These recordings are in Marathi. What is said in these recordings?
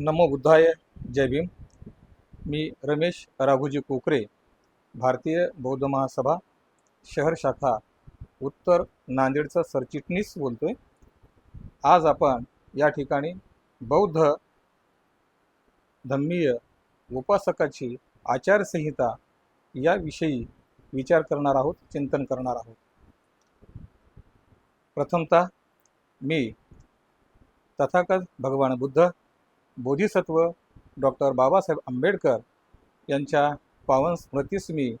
नमो बुद्धाय जय भीम. मी रमेश राघुजी कोकरे भारतीय बौद्ध महासभा शहर शाखा उत्तर नांदेडचा सरचिटणीस बोलतो आहे आज आपण या ठिकाणी बौद्ध धम्मीय उपासकाची आचारसंहिता याविषयी विचार करणार आहोत चिंतन करणार आहोत. प्रथमतः मी तथागत भगवान बुद्ध बोधिसत्व डॉक्टर बाबासाहेब आंबेडकर यांच्या पावन स्मृतीस मी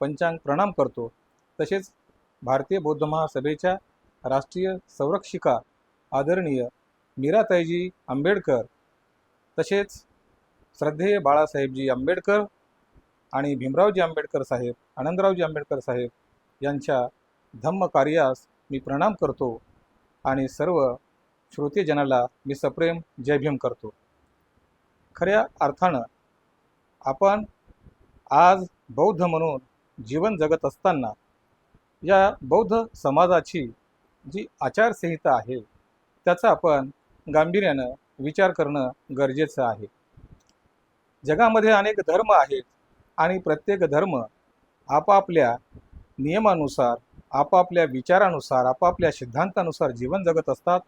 पंचांग प्रणाम करतो. तसेच भारतीय बौद्ध महासभेच्या राष्ट्रीय संरक्षिका आदरणीय मीराताईजी आंबेडकर तसेच श्रद्धेय बाळासाहेबजी आंबेडकर आणि भीमरावजी आंबेडकर साहेब आनंदरावजी आंबेडकर साहेब यांच्या धम्म कार्यास मी प्रणाम करतो आणि सर्व श्रोतेजनाला मी सप्रेम जय भीम करतो. खऱ्या अर्थानं आपण आज बौद्ध म्हणून जीवन जगत असताना या बौद्ध समाजाची जी आचारसंहिता आहे त्याचा आपण गांभीर्यानं विचार करणं गरजेचं आहे. जगामध्ये अनेक धर्म आहेत आणि प्रत्येक धर्म आपापल्या नियमानुसार आपापल्या विचारानुसार आपापल्या सिद्धांतानुसार जीवन जगत असतात.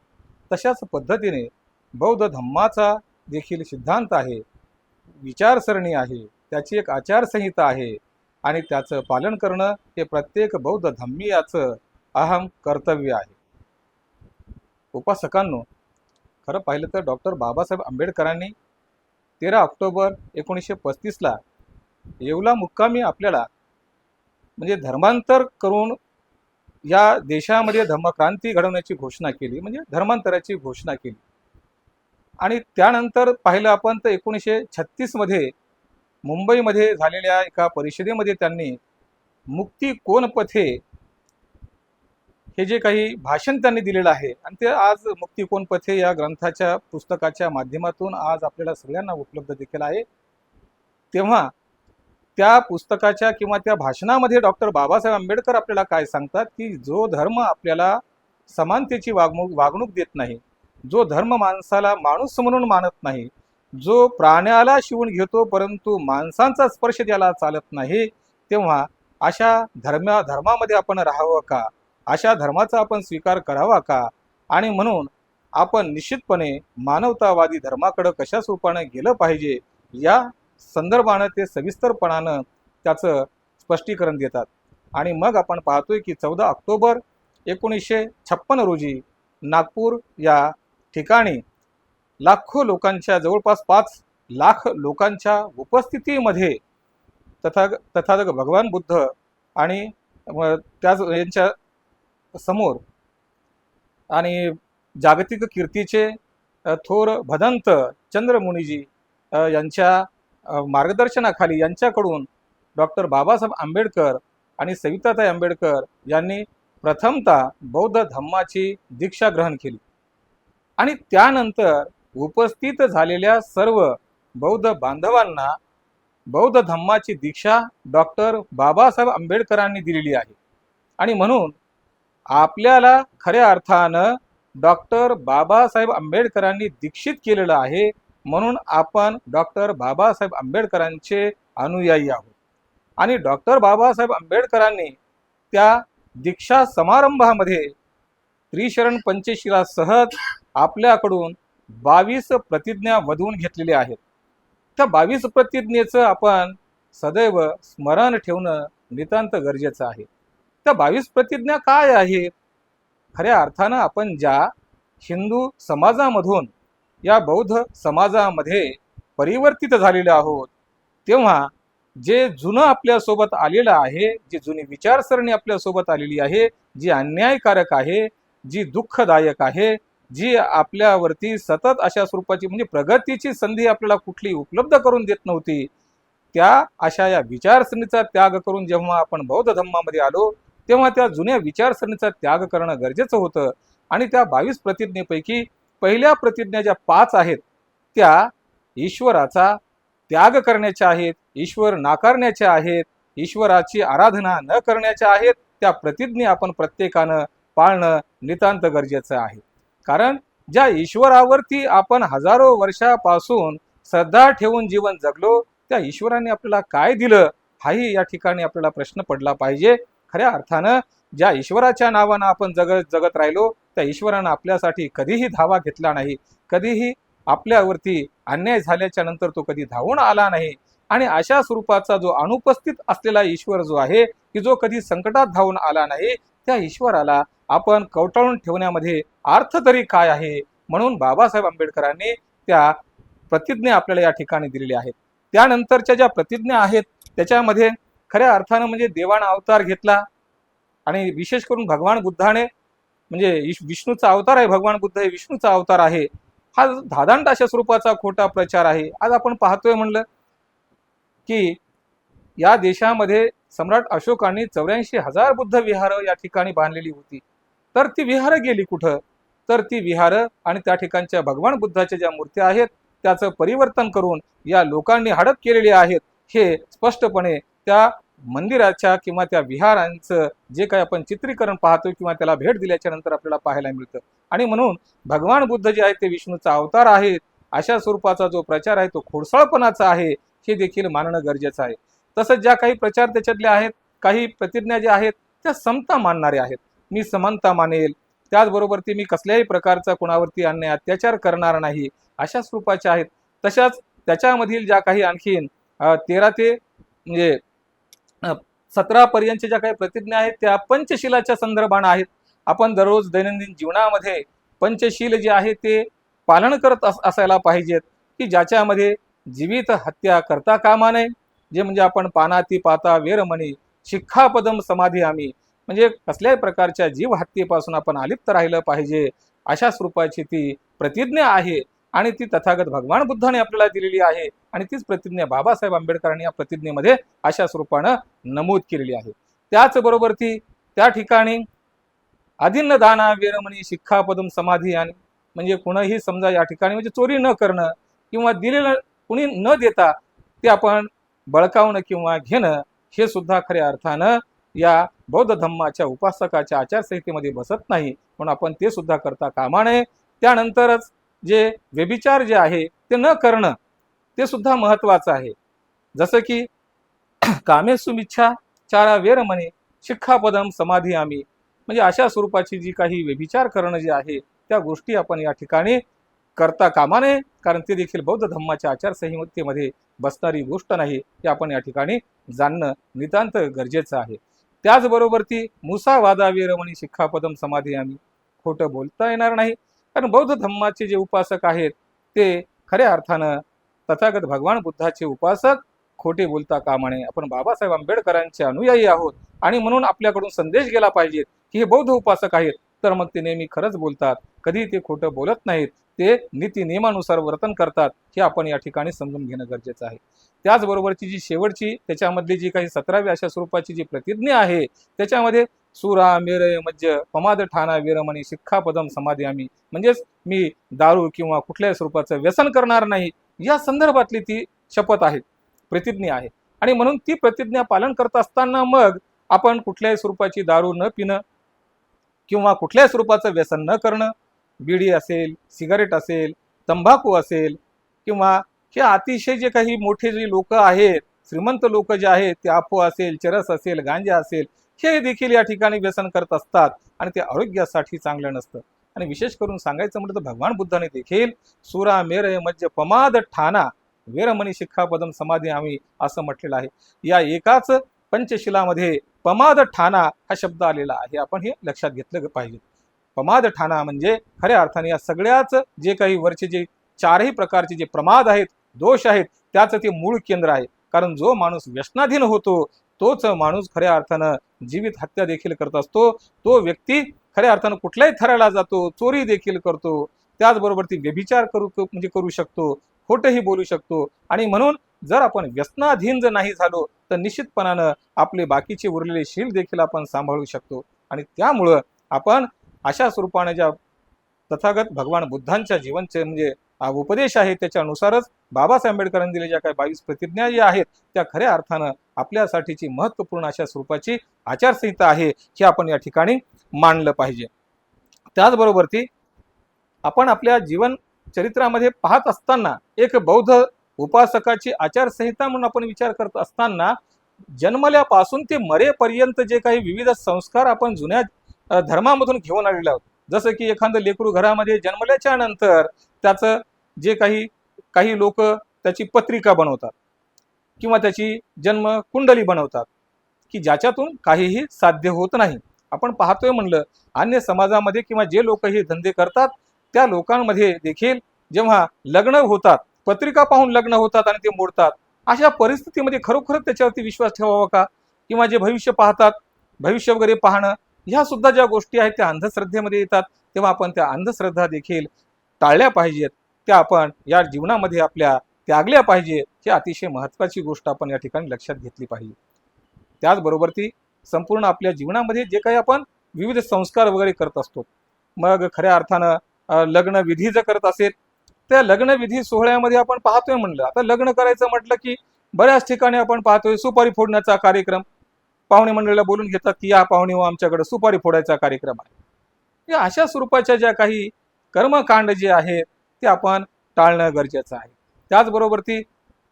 तशाच पद्धतीने बौद्ध धम्माचा देखील सिद्धांत आहे. विचारसरणी आहे. त्याची एक आचारसंहिता आहे. आणि त्याचं पालन करणं हे प्रत्येक बौद्ध धम्मीयाचं अहम कर्तव्य आहे. उपासकांनो खरं पाहिलं तर डॉक्टर बाबासाहेब आंबेडकरांनी तेरा ऑक्टोबर एकोणीसशे पस्तीसला येवला मुक्कामी आपल्याला म्हणजे धर्मांतर करून या देशामध्ये धर्मक्रांती घडवण्याची घोषणा केली म्हणजे धर्मांतराची घोषणा केली. आणि त्यानंतर पाहिलं आपण तर एकोणीसशे छत्तीसमध्ये मुंबईमध्ये झालेल्या एका परिषदेमध्ये त्यांनी मुक्ती कोण पथे हे जे काही भाषण त्यांनी दिलेलं आहे आणि ते आज मुक्ती कोण पथे या ग्रंथाच्या पुस्तकाच्या माध्यमातून आज आपल्याला सगळ्यांना उपलब्ध देखील आहे. तेव्हा त्या पुस्तकाच्या किंवा त्या भाषणामध्ये डॉक्टर बाबासाहेब आंबेडकर आपल्याला काय सांगतात की जो धर्म आपल्याला समानतेची वागणूक वागणूक देत नाही जो धर्म माणसाला माणूस म्हणून मानत नाही जो प्राण्याला शिवून घेतो परंतु माणसांचा स्पर्श त्याला चालत नाही तेव्हा अशा धर्मा धर्मामध्ये आपण राहावं का? अशा धर्माचा आपण स्वीकार करावा का? आणि म्हणून आपण निश्चितपणे मानवतावादी धर्माकडं कशा स्वरूपाने गेलं पाहिजे या संदर्भानं ते सविस्तरपणानं त्याचं स्पष्टीकरण देतात. आणि मग आपण पाहतोय की चौदा ऑक्टोबर एकोणीसशे छप्पन रोजी नागपूर या ठिकाणी लाखो लोकांच्या जवळपास पाच लाख लोकांच्या उपस्थितीमध्ये तथा तथागत भगवान बुद्ध आणि त्याच यांच्या समोर आणि जागतिक कीर्तीचे थोर भदंत चंद्रमुनीजी यांच्या मार्गदर्शनाखाली यांच्याकडून डॉक्टर बाबासाहेब आंबेडकर आणि सविताताई आंबेडकर यांनी प्रथमतः बौद्ध धम्माची दीक्षा ग्रहण केली. आणि त्यानंतर उपस्थित झालेल्या सर्व बौद्ध बांधवांना बौद्ध धम्माची दीक्षा डॉक्टर बाबासाहेब आंबेडकरांनी दिलेली आहे. आणि म्हणून आपल्याला खऱ्या अर्थानं डॉक्टर बाबासाहेब आंबेडकरांनी दीक्षित केलेलं आहे म्हणून आपण डॉक्टर बाबासाहेब आंबेडकरांचे अनुयायी आहोत. आणि डॉक्टर बाबासाहेब आंबेडकरांनी त्या दीक्षा समारंभामध्ये त्रिशरण पंचशीला सहज आपल्याकडून बावीस प्रतिज्ञा वधवून घेतलेल्या आहेत. त्या बावीस प्रतिज्ञेचं आपण सदैव स्मरण ठेवणं नितांत गरजेचं आहे. त्या बावीस प्रतिज्ञा काय आहेत? खऱ्या अर्थानं आपण ज्या हिंदू समाजामधून या बौद्ध समाजामध्ये परिवर्तित झालेले आहोत. तेव्हा जे जुनं आपल्यासोबत आलेलं आहे जी जुनी विचारसरणी आपल्यासोबत आलेली आहे जी अन्यायकारक आहे जी दुःखदायक आहे जी आपल्यावरती सतत अशा स्वरूपाची म्हणजे प्रगतीची संधी आपल्याला कुठली उपलब्ध करून देत नव्हती त्या अशा या विचारसरणीचा त्याग करून जेव्हा आपण बौद्ध धम्मामध्ये आलो तेव्हा त्या जुन्या विचारसरणीचा त्याग करणं गरजेचं होतं. आणि त्या बावीस प्रतिज्ञेपैकी पहिल्या प्रतिज्ञा ज्या पाच आहेत त्या ईश्वराचा त्याग करण्याच्या आहेत ईश्वर नाकारण्याच्या आहेत ईश्वराची आराधना न करण्याच्या आहेत त्या प्रतिज्ञा आपण प्रत्येकानं पाळणं नितांत गरजेचं आहे. कारण ज्या ईश्वरावरती आपण हजारो वर्षापासून श्रद्धा ठेवून जीवन जगलो त्या ईश्वराने आपल्याला काय दिलं हाही या ठिकाणी आपल्याला प्रश्न पडला पाहिजे. खऱ्या अर्थानं ज्या ईश्वराच्या नावानं आपण जगत जगत राहिलो त्या ईश्वरानं आपल्यासाठी कधीही धावा घेतला नाही कधीही आपल्यावरती अन्याय झाल्याच्यानंतर तो कधी धावून आला नाही. आणि अशा स्वरूपाचा जो अनुपस्थित असलेला ईश्वर जो आहे की जो कधी संकटात धावून आला नाही त्या ईश्वराला आपण कवटाळून ठेवण्यामध्ये अर्थ तरी काय आहे? म्हणून बाबासाहेब आंबेडकरांनी त्या प्रतिज्ञा आपल्याला या ठिकाणी दिलेल्या आहेत. त्यानंतरच्या ज्या प्रतिज्ञा आहेत त्याच्यामध्ये खऱ्या अर्थानं म्हणजे देवानं अवतार घेतला आणि विशेष करून भगवान बुद्धाने म्हणजे विष्णूचा अवतार आहे भगवान बुद्ध हे विष्णूचा अवतार आहे. हा धादांड अशा स्वरूपाचा खोटा प्रचार आहे. आज आपण पाहतोय म्हणलं की या देशामध्ये सम्राट अशोकांनी चौऱ्याऐंशी हजार बुद्ध विहार या ठिकाणी बांधलेली होती. तर ती विहारं गेली कुठं? तर ती विहारं आणि त्या ठिकाणच्या भगवान बुद्धाच्या ज्या मूर्त्या आहेत त्याचं परिवर्तन करून या लोकांनी हडप केलेले आहेत हे स्पष्टपणे त्या मंदिराच्या किंवा त्या विहारांचं जे काही आपण चित्रीकरण पाहतो किंवा त्याला भेट दिल्याच्या नंतर आपल्याला पाहायला मिळतं. आणि म्हणून भगवान बुद्ध जे आहेत ते विष्णूचा अवतार आहेत अशा स्वरूपाचा जो प्रचार आहे तो खोडसाळपणाचा आहे हे देखील मानणं गरजेचं आहे. तसंच ज्या काही प्रचार त्याच्यातल्या आहेत काही प्रतिज्ञा ज्या आहेत त्या समता मानणारे आहेत. मी समानता मानेल त्याचबरोबर ती मी कसल्याही प्रकारचा कोणावरती अन्याय अत्याचार करणार नाही अशा स्वरूपाच्या आहेत. तशाच त्याच्यामधील ज्या काही आणखीन तेरा ते म्हणजे सतरा पर्यंतच्या ज्या काही प्रतिज्ञा आहेत त्या पंचशिलाच्या संदर्भानं आहेत. आपण दररोज दैनंदिन जीवनामध्ये पंचशील जे आहे ते पालन करत अस असायला पाहिजेत की ज्याच्यामध्ये जीवित हत्या करता कामा नये. जे म्हणजे आपण पानाती पाता वेरमणी शिक्षापदम समाधी आम्ही. म्हणजे कसल्याही प्रकारच्या जीव हत्येपासून आपण अलिप्त राहिलं पाहिजे अशा स्वरूपाची ती प्रतिज्ञा आहे. आणि ती तथागत भगवान बुद्धाने आपल्याला दिलेली आहे. आणि तीच प्रतिज्ञा बाबासाहेब आंबेडकरांनी या प्रतिज्ञेमध्ये अशा स्वरूपानं नमूद केलेली आहे. त्याचबरोबर ती त्या ठिकाणी अदिन्न दाना विरमणी शिक्षापदम समाधी आणि म्हणजे कुणीही समजा या ठिकाणी म्हणजे चोरी न करणं किंवा दिलेलं कुणी न देता ते आपण बळकावणं किंवा घेणं हे सुद्धा खऱ्या अर्थानं या बौद्ध धम्माच्या उपासकाच्या आचारसंहितेमध्ये बसत नाही. म्हणून आपण ते सुद्धा करता कामा नये. त्यानंतरच जे व्यभिचार जे आहे ते न करणं ते सुद्धा महत्वाचं आहे. जसं की कामे सुमिच्छा चारा वेरमणे शिक्षापदम समाधी आम्ही म्हणजे अशा स्वरूपाची जी काही व्यभिचार करणं जे आहे त्या गोष्टी आपण या ठिकाणी करता कामा नये कारण ते देखील बौद्ध धम्माच्या आचारसंहितेमध्ये बसणारी गोष्ट नाही हे आपण या ठिकाणी जाणणं नितांत गरजेचं आहे. त्याचबरोबर ती मुसा वादा वीरमणी शिक्षापदम समाधी आम्ही खोटं बोलता येणार नाही. कारण बौद्ध धम्माचे जे उपासक आहेत ते खऱ्या अर्थानं तथागत भगवान बुद्धाचे उपासक खोटे बोलता कामा नये आपण बाबासाहेब आंबेडकरांचे अनुयायी आहोत आणि म्हणून आपल्याकडून संदेश गेला पाहिजे की हे बौद्ध उपासक आहेत. तर मग ते नेहमी खरंच बोलतात. कधी ते खोटं बोलत नाहीत. ते नीती नियमानुसार वर्तन करतात हे आपण या ठिकाणी समजून घेणं गरजेचं आहे. त्याचबरोबरची जी शेवटची त्याच्यामधली जी काही सतरावी अशा स्वरूपाची जी प्रतिज्ञा आहे त्याच्यामध्ये सुरा मेरय मज्ज पमाद ठाणा वीरमणी शिक्षापदम समाधी आम्ही. म्हणजेच मी दारू किंवा कुठल्याही स्वरूपाचं व्यसन करणार नाही या संदर्भातली ती शपथ आहे प्रतिज्ञा आहे. आणि म्हणून ती प्रतिज्ञा पालन करत असताना मग आपण कुठल्याही स्वरूपाची दारू न पिणं किंवा कुठल्याही स्वरूपाचं व्यसन न करणं बिडी असेल सिगारेट असेल तंबाखू असेल किंवा हे अतिशय जे काही मोठे जे लोक आहेत श्रीमंत लोक जे आहेत ते आपू असेल चरस असेल गांजा असेल हे देखील या ठिकाणी व्यसन करत असतात आणि ते आरोग्यासाठी चांगलं नसतं. आणि विशेष करून सांगायचं म्हटलं तर भगवान बुद्धाने देखील सुरा मेरय मज्ज पमाद ठाणा वेरमणी शिक्षापदम समाधी आम्ही असं म्हटलेलं आहे. या एकाच पंचशिलामध्ये पमाद ठाणा हा शब्द आलेला आहे. आपण हे लक्षात घेतलं पाहिजे. पमाद ठाणा म्हणजे खऱ्या अर्थाने या सगळ्याच जे काही वरचे जे चारही प्रकारचे जे प्रमाद आहेत दोष आहेत त्याचं ते मूळ केंद्र आहे. कारण जो माणूस व्यसनाधीन होतो तोच माणूस खऱ्या अर्थानं जीवित हत्या देखील करत असतो. तो व्यक्ती खऱ्या अर्थानं कुठल्याही थराला जातो चोरी देखील करतो. त्याचबरोबर ती व्यभिचार करू म्हणजे करू शकतो खोटंही बोलू शकतो. आणि म्हणून जर आपण व्यसनाधीन जर नाही झालो तर निश्चितपणानं आपले बाकीचे उरलेले शील देखील आपण सांभाळू शकतो. आणि त्यामुळं आपण अशा स्वरूपाने ज्या तथागत भगवान बुद्धांच्या जीवनचे म्हणजे उपदेश आहे त्याच्यानुसारच बाबासाहेब आंबेडकरांनी दिलेल्या ज्या काही बावीस प्रतिज्ञा ज्या आहेत त्या खऱ्या अर्थानं आपल्यासाठीची महत्त्वपूर्ण अशा स्वरूपाची आचारसंहिता आहे हे आपण या ठिकाणी मानलं पाहिजे. त्याचबरोबर ती आपण आपल्या जीवन चरित्रामध्ये पाहत असताना एक बौद्ध उपासकाची आचारसंहिता म्हणून आपण विचार करत असताना जन्मल्यापासून ते मरेपर्यंत जे काही विविध संस्कार आपण जुन्या धर्मामधून घेऊन आलेले आहोत. जसं की एखादं लेकरू घरामध्ये जन्मल्याच्या नंतर त्याचं जे काही काही लोक त्याची पत्रिका बनवतात. किंवा त्याची जन्म कुंडली बनवतात की ज्याच्यातून काहीही साध्य होत नाही. आपण पाहतोय म्हणलं अन्य समाजामध्ये किंवा जे लोक हे धंदे करतात त्या लोकांमध्ये देखील जेव्हा लग्न होतात पत्रिका पाहून लग्न होतात आणि ते मोडतात अशा परिस्थितीमध्ये खरोखरच त्याच्यावरती विश्वास ठेवावा का? किंवा जे भविष्य पाहतात भविष्य वगैरे पाहणं ह्या सुद्धा ज्या गोष्टी आहेत त्या अंधश्रद्धेमध्ये येतात. तेव्हा आपण त्या अंधश्रद्धा देखील टाळल्या पाहिजेत. त्या आपण या जीवनामध्ये आपल्या त्यागल्या पाहिजे ही अतिशय महत्त्वाची गोष्ट आपण या ठिकाणी लक्षात घेतली पाहिजे. त्याचबरोबर ती संपूर्ण आपल्या जीवनामध्ये जे काही आपण विविध संस्कार वगैरे करत असतो. मग खऱ्या अर्थानं लग्नविधी लग्न विधी जर करत असेल त्या लग्न विधी सोहळ्यामध्ये आपण पाहतोय म्हणलं. आता लग्न करायचं म्हटलं की बऱ्याच ठिकाणी आपण पाहतोय सुपारी फोडण्याचा कार्यक्रम. पाहुणे मंडळीला बोलून घेतात की या पाहुणे हो आमच्याकडे सुपारी फोडायचा कार्यक्रम आहे. या अशा स्वरूपाच्या ज्या काही कर्मकांड जे आहेत ते आपण टाळणं गरजेचं आहे. त्याचबरोबर ती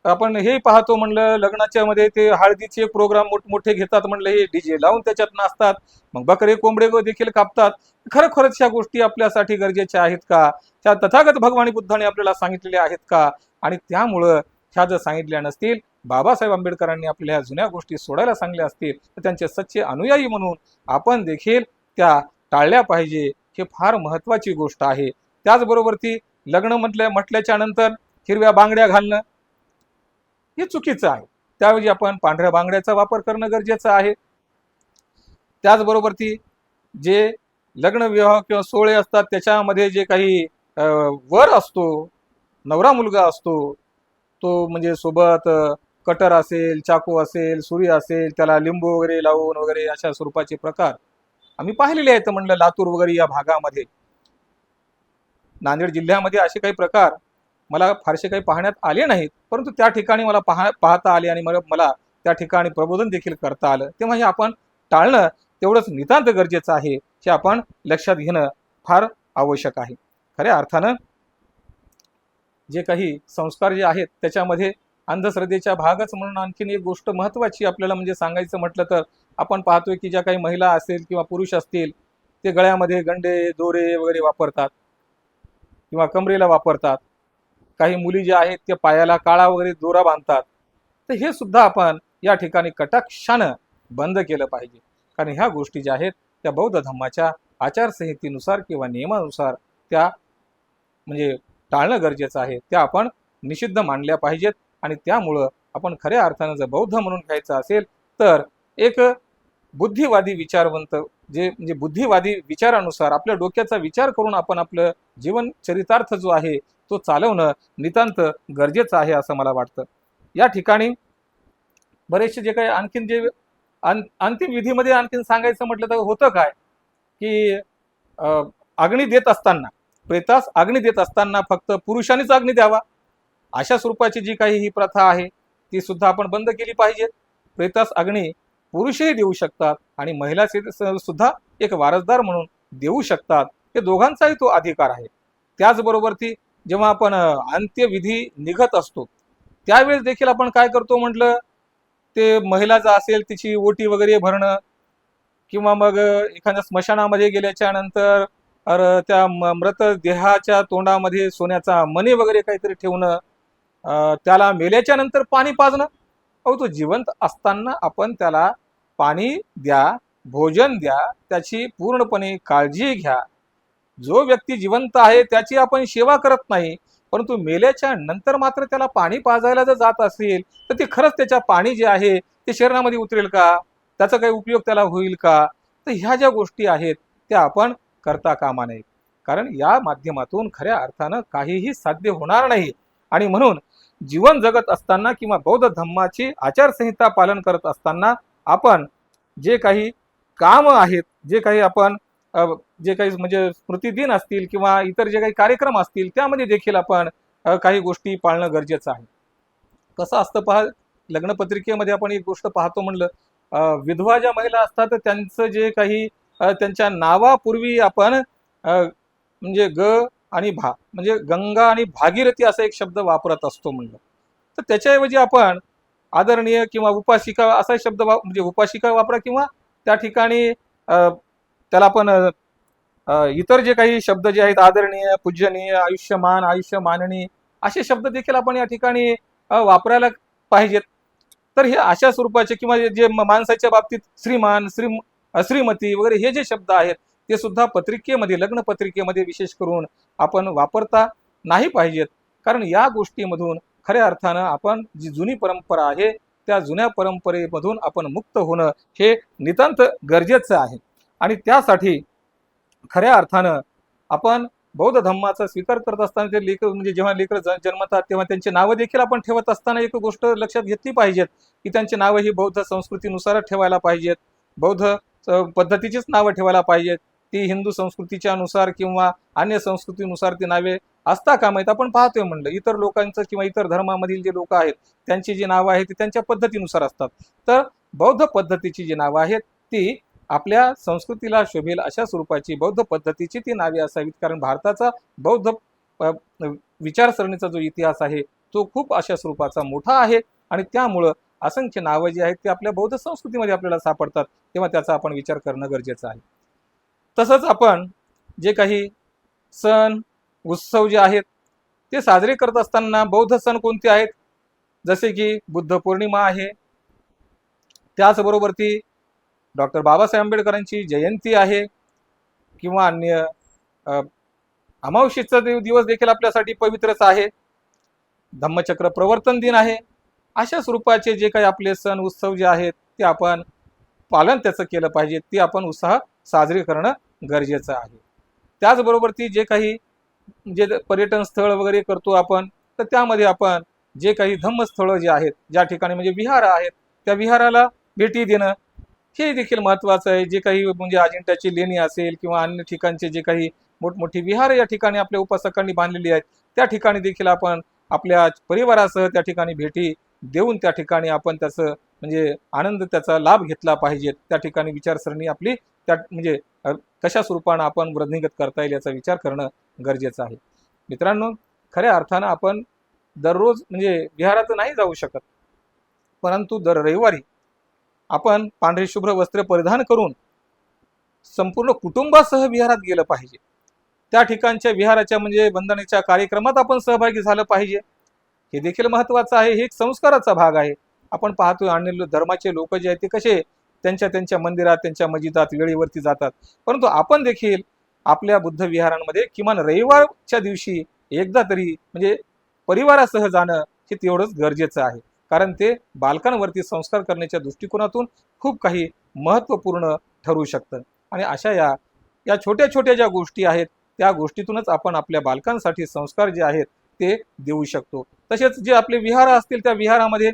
आपण हे पाहतो म्हणलं लग्नाच्या मध्ये ते हळदीचे प्रोग्राम मोठमोठे घेतात म्हणलं हे डीजे लावून त्याच्यात नाचतात. मग बकरे कोंबडे देखील कापतात. खरोखरच ह्या गोष्टी आपल्यासाठी गरजेच्या आहेत का? त्या तथागत भगवानी बुद्धाने आपल्याला सांगितलेल्या आहेत का? आणि त्यामुळं ह्या जर सांगितल्या नसतील बाबासाहेब आंबेडकरांनी आपल्या ह्या जुन्या गोष्टी सोडायला सांगल्या असतील तर त्यांचे सच्चे अनुयायी म्हणून आपण देखील त्या टाळल्या पाहिजे हे फार महत्वाची गोष्ट आहे. त्याचबरोबर ती लग्न म्हटल्या म्हटल्याच्या नंतर हिरव्या बांगड्या घालणं हे चुकीचं आहे. त्याऐवजी आपण पांढऱ्या बांगड्याचा वापर करणं गरजेचं आहे. त्याचबरोबर ती जे लग्न विवाह किंवा सोहळे असतात त्याच्यामध्ये जे काही वर असतो नवरा मुलगा असतो तो म्हणजे सोबत कटर असेल चाकू असेल सुरी असेल त्याला लिंबू वगैरे लावून वगैरे अशा स्वरूपाचे प्रकार आम्ही पाहिलेले आहेत म्हणलं लातूर वगैरे या भागामध्ये. नांदेड जिल्ह्यामध्ये असे काही प्रकार मला फारसे काही पाहण्यात आले नाहीत परंतु त्या ठिकाणी मला पाहा पाहता आले आणि मला मला त्या ठिकाणी प्रबोधन देखील करता आलं. तेव्हा हे आपण टाळणं तेवढंच नितांत गरजेचं आहे हे आपण लक्षात घेणं फार आवश्यक आहे. खऱ्या अर्थानं जे काही संस्कार जे आहेत त्याच्यामध्ये अंधश्रद्धेच्या भागच म्हणून आणखीन एक गोष्ट महत्त्वाची आपल्याला म्हणजे सांगायचं म्हटलं तर आपण पाहतोय की ज्या काही महिला असेल किंवा पुरुष असतील ते गळ्यामध्ये गंडे दोरे वगैरे वापरतात किंवा कमरेला वापरतात. काही मुली ज्या आहेत त्या पायाला काळा वगैरे दोरा बांधतात. तर हे सुद्धा आपण या ठिकाणी कटाक्षानं बंद केलं पाहिजे. कारण ह्या गोष्टी ज्या आहेत त्या बौद्ध धम्माच्या आचारसंहितेनुसार किंवा नियमानुसार त्या म्हणजे टाळणं गरजेचं आहे. त्या आपण निषिद्ध मानल्या पाहिजेत आणि त्यामुळं आपण खऱ्या अर्थानं जर बौद्ध म्हणून घ्यायचं असेल तर एक बुद्धिवादी विचारवंत जे म्हणजे बुद्धिवादी विचारानुसार आपल्या डोक्याचा विचार करून आपण आपलं जीवन चरितार्थ जो आहे तो चालवणं नितांत गरजेचं आहे असं मला वाटतं. या ठिकाणी बरेचसे जे काही आणखीन जे अं- अंतिम विधीमध्ये आणखीन सांगायचं म्हटलं तर होतं काय? की अग्नी देत असताना प्रेतास अग्नी देत असताना फक्त पुरुषांनीच अग्नी द्यावा. अशा स्वरूपाची जी काही ही प्रथा आहे ती सुद्धा आपण बंद केली पाहिजे. प्रेतास अग्नी पुरुषही देऊ शकतात आणि महिला सुद्धा एक वारसदार म्हणून देऊ शकतात. हे दोघांचाही तो अधिकार आहे. त्याचबरोबर ती जेव्हा आपण अंत्यविधी निघत असतो त्यावेळेस देखील आपण काय करतो म्हटलं? ते महिलाचं असेल तिची ओटी वगैरे भरणं किंवा मग एखाद्या स्मशानामध्ये गेल्याच्यानंतर अर त्या म- मृत देहाच्या तोंडामध्ये सोन्याचा मणी वगैरे काहीतरी ठेवणं त्याला मेल्याच्या नंतर पाणी पाजणं अहो तो जिवंत असताना आपण त्याला पाणी द्या भोजन द्या त्याची पूर्णपणे काळजी घ्या. जो व्यक्ती जिवंत आहे त्याची आपण सेवा करत नाही परंतु मेल्याच्या नंतर मात्र त्याला पाणी पाजायला जर जात असेल तर ते खरंच त्याच्या पाणी जे आहे ते शरीरामध्ये उतरेल का? त्याचा काही उपयोग त्याला होईल का? तर ह्या ज्या गोष्टी आहेत त्या आपण करता कामा नये. कारण या माध्यमातून खऱ्या अर्थानं काहीही साध्य होणार नाही. आणि म्हणून जीवन जगत असताना किंवा बौद्ध धम्माची आचारसंहिता पालन करत असताना आपण जे काही काम आहेत जे काही आपण जे काही म्हणजे स्मृतिदिन असतील किंवा इतर जे काही कार्यक्रम असतील त्यामध्ये देखील आपण काही गोष्टी पाळणं गरजेचं आहे. कसं असतं पहा लग्नपत्रिकेमध्ये आपण एक गोष्ट पाहतो म्हणलं विधवा ज्या महिला असतात त्यांचं जे काही त्यांच्या नावापूर्वी आपण म्हणजे ग आणि भा म्हणजे गंगा आणि भागीरथी असा एक शब्द वापरत असतो म्हणलं. तर त्याच्याऐवजी आपण आदरणीय किंवा उपासिका असा शब्द वा म्हणजे उपासिका वापरा किंवा त्या ठिकाणी त्याला आपण इतर जे काही शब्द जे आहेत आदरणीय पूजनीय आयुष्यमान आयुष्य माननीय असे शब्द देखील आपण या ठिकाणी वापरायला पाहिजेत. तर हे अशा स्वरूपाचे किंवा जे- माणसाच्या बाबतीत श्रीमान श्री श्रीमती वगैरे हे जे शब्द आहेत ते सुद्धा पत्रिकेमध्ये लग्न पत्रिकेमध्ये विशेष करून आपण वापरता नाही पाहिजेत. कारण या गोष्टीमधून खऱ्या अर्थानं आपण जी जुनी परंपरा आहे त्या जुन्या परंपरेमधून आपण मुक्त होणं हे नितांत गरजेचं आहे. आणि त्यासाठी खऱ्या अर्थानं आपण बौद्ध धम्माचा स्वीकार करत असताना ते लेकर म्हणजे जेव्हा लेकर जन्मतात तेव्हा त्यांची नावं देखील आपण ठेवत असताना एक गोष्ट लक्षात घेतली पाहिजेत की त्यांची नावं ही बौद्ध संस्कृतीनुसारच ठेवायला पाहिजेत बौद्ध पद्धतीचीच नावं ठेवायला पाहिजेत ती हिंदू संस्कृतीच्या नुसार किंवा अन्य संस्कृतीनुसार ती नावे असता कामा आहेत आपण पाहतोय म्हणलं इतर लोकांचं किंवा इतर धर्मामधील जे लोक आहेत त्यांची जी नावं आहेत ती त्यांच्या पद्धतीनुसार असतात. तर बौद्ध पद्धतीची जी नावं आहेत ती आपल्या संस्कृतीला शोभेल अशा स्वरूपाची बौद्ध पद्धतीची ती नावे असावीत. कारण भारताचा बौद्ध विचारसरणीचा जो इतिहास आहे तो खूप अशा स्वरूपाचा मोठा आहे. आणि त्यामुळं असंख्य नावं जी आहेत ती आपल्या बौद्ध संस्कृतीमध्ये आपल्याला सापडतात तेव्हा त्याचा आपण विचार करणं गरजेचं आहे. तसंच आपण जे काही सण उत्सव जे आहेत ते साजरे करत असताना बौद्ध सण कोणते आहेत? जसे की बुद्ध पौर्णिमा आहे. त्याचबरोबर ती डॉक्टर बाबासाहेब आंबेडकरांची जयंती आहे किंवा अन्य अमावशीचा दिवस देखील आपल्यासाठी पवित्रच आहे. धम्मचक्र प्रवर्तन दिन आहे. अशा स्वरूपाचे जे काही आपले सण उत्सव जे आहेत ते आपण पालन त्याचं केलं पाहिजे. ते आपण उत्साह साजरी करणं गरजेचं आहे. त्याचबरोबर ती जे काही जे पर्यटन स्थळ वगैरे करतो आपण तर त्यामध्ये आपण जे काही धम्मस्थळं जे आहेत ज्या ठिकाणी म्हणजे विहार आहेत त्या विहाराला भेटी देणं हे देखील महत्त्वाचं आहे. जे काही म्हणजे अजिंठ्याची लेणी असेल किंवा अन्य ठिकाणचे जे काही मोठमोठी विहार या ठिकाणी आपल्या उपासकांनी बांधलेली आहेत त्या ठिकाणी देखील आपण आपल्या परिवारासह त्या ठिकाणी भेटी देऊन त्या ठिकाणी आपण त्याचं म्हणजे आनंद त्याचा लाभ घेतला पाहिजे. त्या ठिकाणी विचारसरणी आपली त्या म्हणजे कशा स्वरूपानं आपण वृद्धिंगत करता येईल याचा विचार करणं गरजेचं आहे. मित्रांनो खऱ्या अर्थानं आपण दररोज म्हणजे विहारात नाही जाऊ शकत परंतु दर रविवारी आपण पांढरे शुभ्र वस्त्र परिधान करून संपूर्ण कुटुंबासह विहारात गेलं पाहिजे. त्या ठिकाणच्या विहाराच्या म्हणजे वंदनेच्या कार्यक्रमात आपण सहभागी झालं पाहिजे. हे देखील महत्वाचं आहे. हे एक संस्काराचा भाग आहे. आपण पाहतोय आणि धर्माचे लोक जे आहेत ते कसे त्यांच्या त्यांच्या मंदिरात त्यांच्या मस्जिदात वेळेवरती जातात. परंतु आपण देखील आपल्या बुद्ध विहारांमध्ये किमान रविवारच्या दिवशी एकदा तरी म्हणजे परिवारासह जाणं हे तेवढंच गरजेचं आहे. कारण ते बालकांवरती संस्कार करण्याच्या दृष्टिकोनातून खूप काही महत्त्वपूर्ण ठरू शकतं. आणि अशा या या छोट्या छोट्या ज्या गोष्टी आहेत त्या गोष्टीतूनच आपण आपल्या बालकांसाठी संस्कार जे आहेत ते देऊ शकतो. तसेच जे आपले विहार असतील त्या विहारामध्ये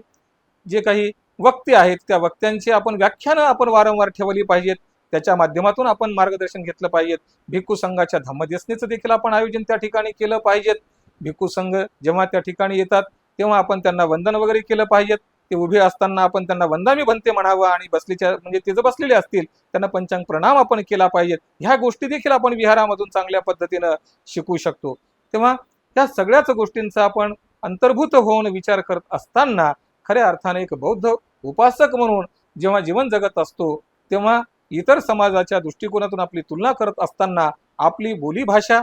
जे काही वक्ते आहेत त्या वक्त्यांची आपण व्याख्यानं आपण वारंवार ठेवली पाहिजेत. त्याच्या माध्यमातून आपण मार्गदर्शन घेतलं पाहिजेत. भिक्खू संघाच्या धम्मदेसनेचं देखील आपण आयोजन त्या ठिकाणी केलं पाहिजेत. भिक्खू संघ जेव्हा त्या ठिकाणी येतात तेव्हा आपण त्यांना वंदन वगैरे केलं पाहिजेत. ते उभे असताना आपण त्यांना वंदामी बनते म्हणावं आणि बसलीच्या म्हणजे ते जर बसलेले असतील त्यांना पंचांग प्रणाम आपण केला पाहिजेत. ह्या गोष्टी देखील आपण विहारामधून चांगल्या पद्धतीनं शिकू शकतो. तेव्हा त्या सगळ्याच गोष्टींचा आपण अंतर्भूत होऊन विचार करत असताना खऱ्या अर्थाने एक बौद्ध उपासक म्हणून जेव्हा जीवन जगत असतो तेव्हा इतर समाजाच्या दृष्टिकोनातून आपली तुलना करत असताना आपली बोलीभाषा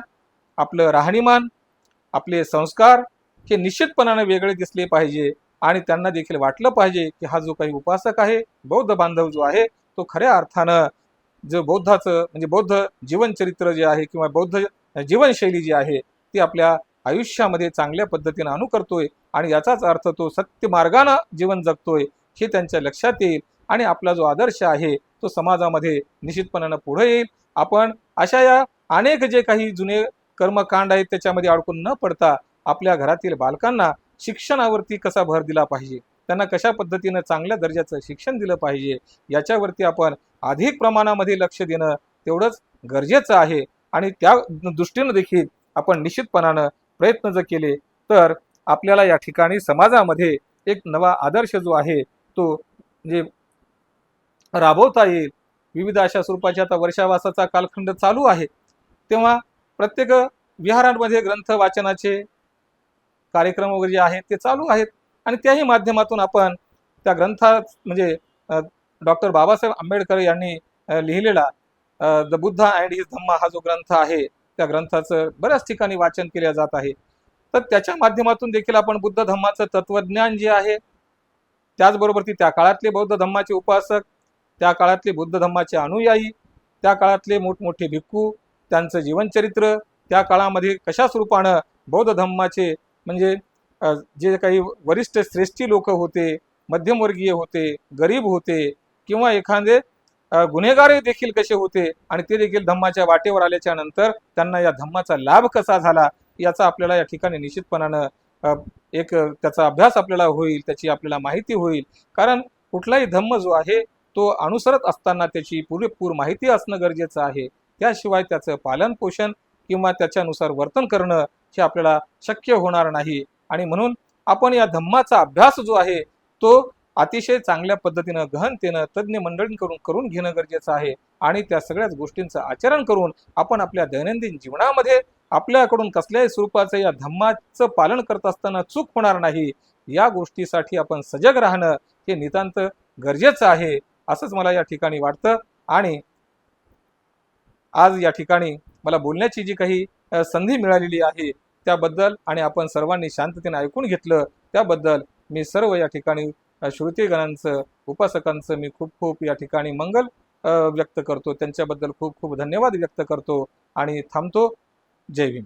आपलं राहणीमान आपले संस्कार हे निश्चितपणाने वेगळे दिसले पाहिजे आणि त्यांना देखील वाटलं पाहिजे की हा जो काही उपासक आहे बौद्ध बांधव जो आहे तो खऱ्या अर्थानं जो बौद्धाचं म्हणजे बौद्ध जीवनचरित्र जे आहे किंवा बौद्ध जीवनशैली जी आहे ती आपल्या आयुष्यामध्ये चांगल्या पद्धतीनं अनुकरतोय आणि याचाच अर्थ तो सत्य मार्गानं जीवन जगतोय हे त्यांच्या लक्षात येईल आणि आपला जो आदर्श आहे तो समाजामध्ये निश्चितपणानं पुढे येईल. आपण अशा या अनेक जे काही जुने कर्मकांड आहेत त्याच्यामध्ये अडकून न पडता आपल्या घरातील बालकांना शिक्षणावरती कसा भर दिला पाहिजे? त्यांना कशा पद्धतीनं चांगल्या दर्जाचं शिक्षण दिलं पाहिजे? याच्यावरती आपण अधिक प्रमाणामध्ये लक्ष देणं तेवढंच गरजेचं आहे. आणि त्या दृष्टीनं देखील आपण निश्चितपणानं प्रयत्न जर केले तर आपल्याला या ठिकाणी समाजामध्ये एक नवा आदर्श जो आहे तो म्हणजे राबवता येईल. विविध अशा स्वरूपाच्या आता वर्षावासाचा कालखंड चालू आहे. तेव्हा प्रत्येक विहारांमध्ये ग्रंथ वाचनाचे कार्यक्रम वगैरे जे आहेत ते चालू आहेत. आणि त्याही माध्यमातून आपण त्या ग्रंथात म्हणजे डॉक्टर बाबासाहेब आंबेडकर यांनी लिहिलेला the Buddha and his Dhamma हा जो ग्रंथ आहे त्या ग्रंथाचं बऱ्याच ठिकाणी वाचन केले जात आहे. तर त्याच्या माध्यमातून देखील आपण बुद्ध धम्माचं तत्वज्ञान जे आहे त्याचबरोबर ती त्या काळातले बौद्ध धम्माचे उपासक त्या काळातले बुद्ध धम्माचे अनुयायी त्या काळातले मोठमोठे भिक्खू त्यांचं जीवनचरित्र त्या काळामध्ये कशा स्वरूपानं बौद्ध धम्माचे म्हणजे जे काही वरिष्ठ श्रेष्ठी लोक होते मध्यमवर्गीय होते गरीब होते किंवा एखादे गुन्हेगारही देखील कसे होते आणि ते देखील धम्माच्या वाटेवर आल्याच्यानंतर त्यांना या धम्माचा लाभ कसा झाला याचा आपल्याला या ठिकाणी निश्चितपणानं एक त्याचा अभ्यास आपल्याला होईल त्याची आपल्याला माहिती होईल. कारण कुठलाही धम्म जो आहे तो अनुसरत असताना त्याची पुरेपूर माहिती असणं गरजेचं आहे. त्याशिवाय त्याचं पालन पोषण किंवा त्याच्यानुसार वर्तन करणं हे आपल्याला शक्य होणार नाही. आणि म्हणून आपण या धम्माचा अभ्यास जो आहे तो अतिशय चांगल्या पद्धतीनं गहनतेनं तज्ज्ञ मंडळींकडून करून घेणं गरजेचं आहे. आणि त्या सगळ्याच गोष्टींचं आचरण करून आपण आपल्या दैनंदिन जीवनामध्ये आपल्याकडून कसल्याही स्वरूपाचं या धम्माचं पालन करत असताना चूक होणार नाही. या गोष्टीसाठी आपण सजग राहणं हे नितांत गरजेचं आहे असंच मला या ठिकाणी वाटतं. आणि आज या ठिकाणी मला बोलण्याची जी काही संधी मिळालेली आहे त्याबद्दल आणि आपण सर्वांनी शांततेने ऐकून घेतलं त्याबद्दल मी सर्व या ठिकाणी श्रुतीगणांचं उपासकांचं मी खूप खूप या ठिकाणी मंगल व्यक्त करतो. त्यांच्याबद्दल खूप खूप धन्यवाद व्यक्त करतो आणि थांबतो. जय भीम.